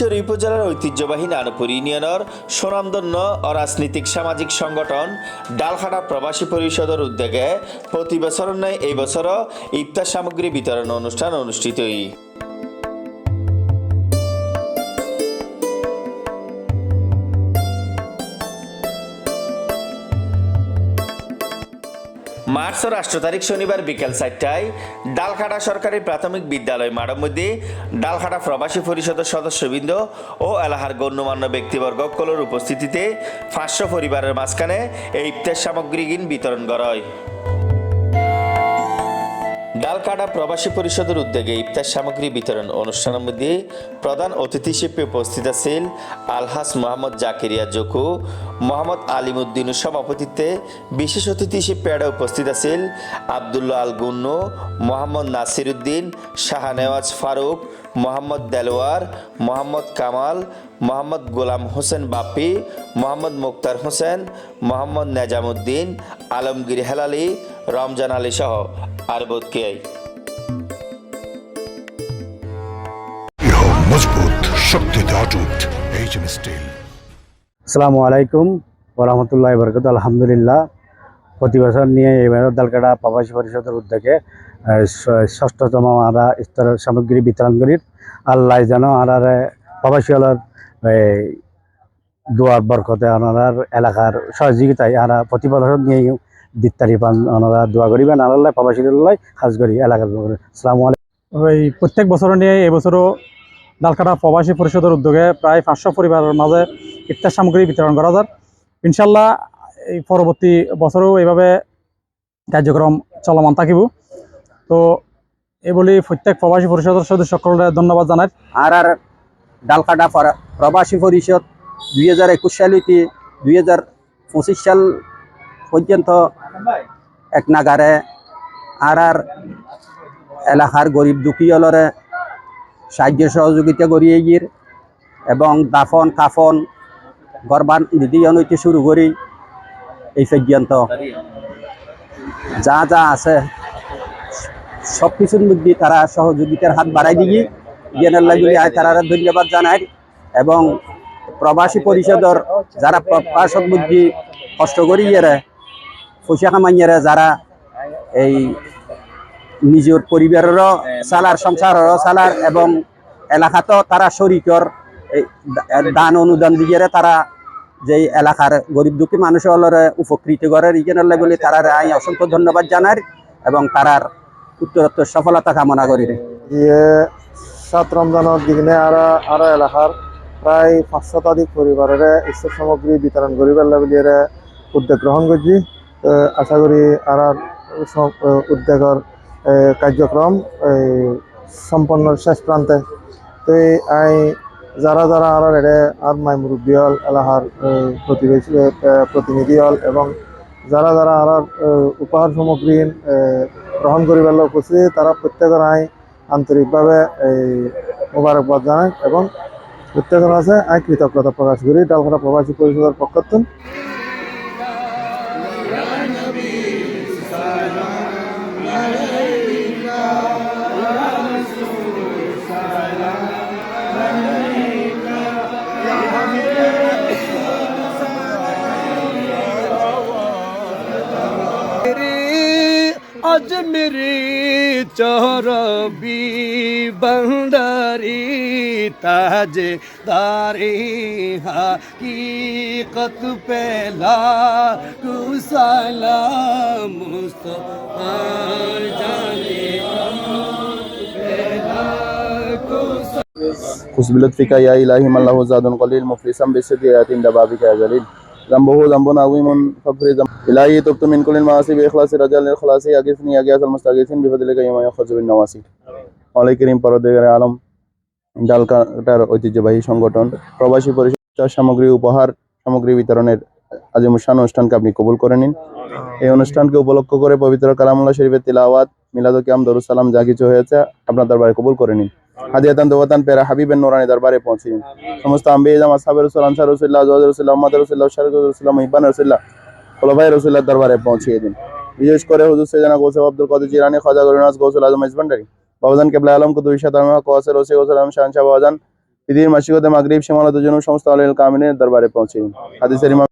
ফটিকচুরি উপজেলার ঐতিহ্যবাহী নানপুর ইউনিয়নের সুনামধন্য অরাজনৈতিক সামাজিক সংগঠন ডালহাটা প্রবাসী পরিষদের উদ্যোগে প্রতি বছর নয় এই বছরও ইফতার সামগ্রী বিতরণ অনুষ্ঠান অনুষ্ঠিত মার্চের আষ্ট তারিখ শনিবার বিকেল চারটায় ডালখাটা সরকারি প্রাথমিক বিদ্যালয় মাঠের মধ্যে ডালখাটা প্রবাসী পরিষদের সদস্যবৃন্দ ও এলাহার গণ্যমান্য ব্যক্তিবর্গ কলোর উপস্থিতিতে পাঁচশো পরিবারের মাঝখানে এই ইফতার সামগ্রীহীন বিতরণ করা হয়। ডালকাটা প্রবাসী পরিষদের উদ্যোগে ইফতার সামগ্রী বিতরণ অনুষ্ঠানের মধ্যে প্রধান অতিথি হিসেবে উপস্থিত আছেন আলহাস মোহাম্মদ জাকিরিয়া জকু, মোহাম্মদ আলিমুদ্দিনের সভাপতিত্বে বিশেষ অতিথি হিসেবে উপস্থিত আছেন আবদুল্লাহ আল গুন্নু, মোহাম্মদ নাসির উদ্দিন শাহনেওয়াজ ফারুক, মোহাম্মদ দেলোয়ার, মোহাম্মদ কামাল, মোহাম্মদ গোলাম হোসেন বাপ্পি, মোহাম্মদ মুক্তার হোসেন, মোহাম্মদ নেজামুদ্দিন, আলমগীর হেলালি, রমজান আলী সহ দৃঢ় মজবুত শক্তিতে অটুট এইচএম স্টিল আসসালামু আলাইকুম ওরহমতুল্লাহ বরকত আলহামদুলিল্লাহ। প্রতি বছর নিয়ে এবার দালকাটা প্রবাসী পরিষদের উদ্যোগে ষষ্ঠতম আমরা স্তরের সামগ্রী বিতরণ করি। আল্লাহ যেন আনার প্রবাসী হলার দুয়ার বরকতে আনার এলাকার সহযোগিতায় আনা প্রতি বছর নিয়ে দিত্তারি পান ওনারা দোয়া করিবেন আল্লাহ খাস করি এলাকার আসসালামু আলাইকুম। ওই প্রত্যেক বছর নিয়ে এবছরও ডালকাটা প্রবাসী পরিষদের উদ্যোগে প্রায় পাঁচশো পরিবারের মাঝে ইফতার সামগ্রী বিতরণ করা যায় ইনশাল্লাহ এই পরবর্তী বছরেও এইভাবে কার্যক্রম চলমান থাকিব। তো এই বলি প্রত্যেক প্রবাসী পরিষদের সদস্য সকলকে ধন্যবাদ জানাই। আর আর ডালকাটা প্রবাসী পরিষদ দুই হাজার একুশ সাল হইতে দুই হাজার পঁচিশ সাল পর্যন্ত এক নাগারে আর আর এলাকার গরিব দুঃখীলরে সাহায্য সহযোগিতা করিয়ে গিয়ে এবং দাফন, কাফন, গরবান নিদিয়ন হইতে শুরু করি এই পর্যন্ত। যা যা আছে সব কিছুর মধ্যে তারা সহযোগিতার হাত বাড়াই দিয়ে জ্ঞানাল্লাহগুলি আয় তারা ধন্যবাদ জানায় এবং প্রবাসী পরিষদর যারা প্রবাসক বুদ্ধি কষ্ট করি ইয়েরে পয়সা কামাইয়েরে যারা এই নিজের পরিবারেরও চালার সংসারেরও চালার এবং এলাকাতেও তারা শরিকর দান অনুদান দিয়ে তারা যে এলাকার গরিব দুঃখী মানুষের উপকৃত করে। রিজনাল বলে তারা আমি অসংখ্য ধন্যবাদ জানার এবং তারার উত্তরোত্তর সফলতা কামনা করি দিয়ে সাত রমজানের দিনে আরা আরা এলাকার প্রায় পাঁচ শতাধিক পরিবারের ইস্তার সামগ্রী বিতরণ করিবার লাগিয়ে উদ্যোগ গ্রহণ করছি। আশা করি আর উদ্যোগের এ, কার্যক্রম সম্পন্ন শেষ প্রান্তে। তো আই যারা যারা আর এড়ে আর মাই মুরব্বী হল এলাকার এই, প্রতিবেশী প্রতিনিধি হল এবং যারা যারা আর উপহার সামগ্রী গ্রহণ করিবার লোক উপস্থিত তারা প্রত্যেকের আই আন্তরিকভাবে এই মোবারকবাদ জানাই এবং প্রত্যেকের আছে আই কৃতজ্ঞতা প্রকাশ করি। ডালখাটা প্রবাসী পরিষদের পক্ষ আজ মেরে চরবি বন্দারি তাজে দারে হাকিকত পেলা কুসালা মুস্তফার জানে খুশবিলত ফিকা ইয়া ইলাহি মাল্লাহু জাদুন কলিল মুফলিসাম বিসদিয়াতিন দাবাবিকা জালিল। ذنبه ذنب عظيم فاغفر ذنب إلهي تبت من كل المعاصي بإخلاص رجال الخلاص أغثني يا غياث المستغيثين بفضلك يا من يأخذ بالنواسي মালিক করিম পরদেগার আলম ডালকাটার ঐতিহ্যবাহী সংগঠন প্রবাসী পরিষদ সামগ্রী উপহার সামগ্রী বিতরণের আজিমুসান অনুষ্ঠানকে আপনি কবুল করে নিন এই অনুষ্ঠানকে উপলক্ষ করে পবিত্র কালামুল্লাহ শরীফের তিলাওয়াত মিলাদ কিয়াম দরুদ সালাম যা কিছু হয়েছে, আপনার দরবারে কবুল করে নিন। হাদিয়াতান, দোয়াতান, পেরা হাবিবের নোরানি দরবারে পৌঁছে দিন সমস্ত আম্বে আনসার দরবারে দিন। বিশেষ করে হুজুর সৈদানা গৌসেফ আব্দুল খাজা গরিনাজ আজম ইসবান্ডারি বাবাজান কেবলা আলম, কুতুব ইশাত আলম কোয়াসের ওসি আলম শাহ বাবাজান ঈদের মাসিকতে মাগরিব জন্য সমস্ত কামিনের দরবারে পৌঁছে হাদিসের ইমাম